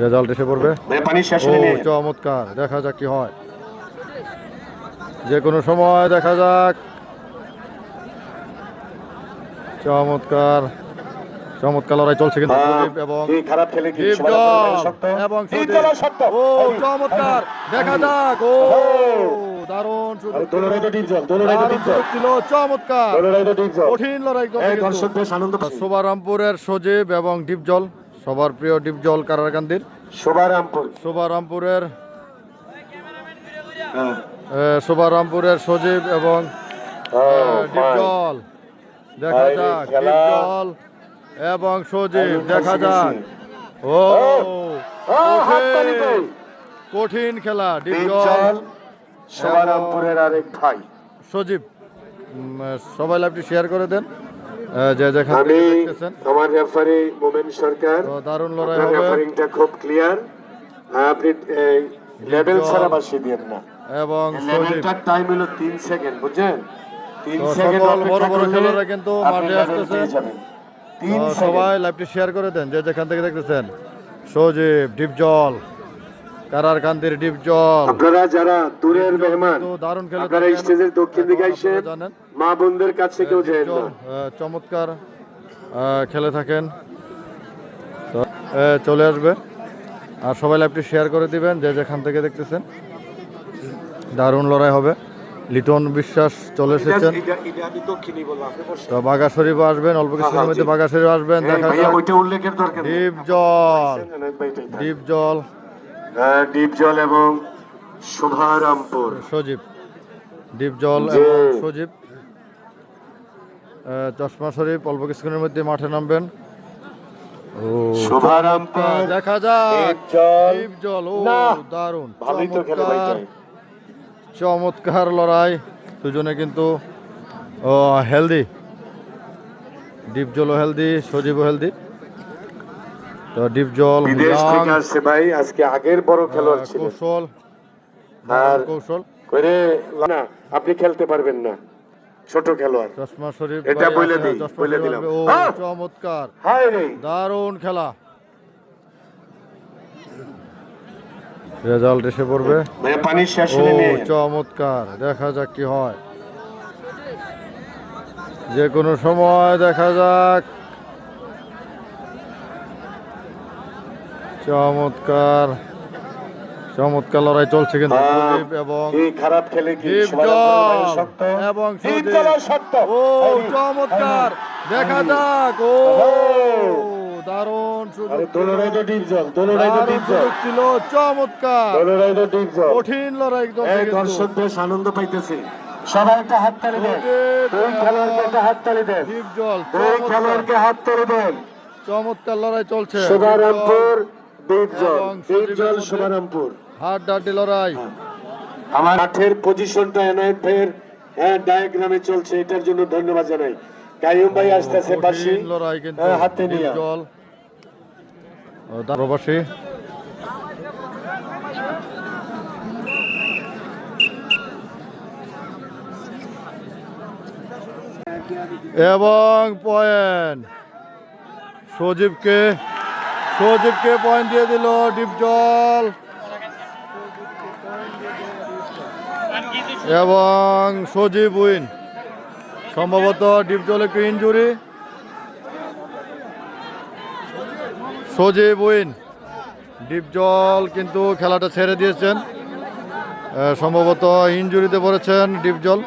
Result এসে পড়বে। ও চমৎকার। দেখা যাক কি হয়। যে কোনো সময় দেখা যাক। চমৎকার। চমৎকার লড়াই চলছে কিন্তু। এবং এবং ও চমৎকার। দেখা যাক। ও দারুণ ছিল। চমৎকার। কঠিন লড়াই সজীব এবং ডিপজল সবার প্রিয় ডিপজল কারারকান্দির। শোভারামপুর। শোভারামপুরের হ্যাঁ। শোভারামপুরের সজীব এবং. ডিপজল দেখা যাক। ডিপজল এবং সজীব দেখা যাক। ও কঠিন, খেলা ডিপ ডিপজল জল। শোভারামপুরের আরেক ভাই। সজীব সবাই লাইভটি শেয়ার করে দেন। আমি আমার রেফারি মোমেন সরকার দারুণ লড়াই হবে। রেফারিংটা খুব ক্লিয়ার আপনি লেভেল। ছাড়া বাসিয়ে দিয়েন না। এবং লেভেলটার টাইম হলো তিন সেকেন্ড বুঝছেন? তিন সেকেন্ড বড় বড় খেলোয়াড়রা কিন্তু মাঠে আসতেছে। তিন সবাই লাইভটি শেয়ার করে দেন যে যেখান থেকে দেখতেছেন। সজীব ডিপজল। কারার কান্দির ডিপজল আপনারা যারা দূরের মেহমান দারুণ খেলে আপনারা স্টেজের দক্ষিণ দিকে মা বোনদের কাছে কেউ যায় না। চমৎকার খেলে থাকেন। তো চলে আসবে। আর সবাই লাইভটি শেয়ার করে দিবেন যে যেখান থেকে দেখতেছেন। দারুণ লড়াই হবে। লিটন বিশ্বাস চলে এসেছেন। তো বাঘা শরীফ আসবেন অল্প কিছুদিনের হ্যাঁ, মধ্যে। বাঘা শরীফ আসবেন দেখা। ডিপ জল। ডিপ জল। হ্যাঁ, ডিপ জল এবং শোভারামপুর। সজীব ডিপ জল এবং সজীব। চশমা শরীফ অল্প কিছুক্ষণের মধ্যে মাঠে নামবেন। ও শোভারামপুর দেখা যাক। ডিপ জল। ও। দারুণ। ভালোই তো খেলে চমৎকার। চমৎকার লড়াই। দুজনে কিন্তু হেলদি। ডিপ জলও হেলদি সজীবও হেলদি। তো ডিপ জল বিদেশ থেকে আসছে ভাই আজকে আগের বড় খেলোয়াড় ছিল কৌশল আর কৌশল। করে না আপনি খেলতে পারবেন না ছোট খেলোয়াড়। চশমা শরীফ এটা বলে দিই, বলে দিলাম। ও হ্যাঁ। চমৎকার। হায় রে। দারুণ খেলা। রেজাল্ট এসে পড়বে। পানি শেষ চমৎকার দেখা যাক কি হয়। যে কোনো সময় দেখা যাক। চমৎকার। চমৎকার লড়াই চলছে কিন্তু হ্যাঁ। এবং খারাপ খেলে এবং তিন সুদীপ। তলা শক্ত। ও চমৎকার। দেখা যাক। ও দারুণ ছিল। চমৎকার। কঠিন লড়াই আনন্দ পাইতেছে। সবাই একটা হাত তালি দেন। সুদীপ খেলোয়াড়কে একটা হাত দেন। দীপ চমৎকার। খেলোয়াড়কে হাত দেন। চমৎকার লড়াই চলছে। শোভারামপুর শোভারামপুর ডাড্ডি লড়াই। আমার মাঠের পজিশনটা এনায়েত ভাইয়ের হ্যাঁ ডায়াগ্রামে চলছে এটার জন্য ধন্যবাদ জানাই। কাইয়ুম ভাই আসতেছে পাশে। হ্যাঁ, হাতে নিয়ে জল। প্রবাসী। এবং পয়েন্ট। সজীবকে সজীবকে পয়েন্ট দিয়ে দিল ডিপজল এবং সজীব উইন। সম্ভবত ডিপজল একটু ইঞ্জুরি সজীব উইন। ডিপজল কিন্তু খেলাটা ছেড়ে দিয়েছেন। সম্ভবত ইঞ্জুরিতে পড়েছেন ডিপজল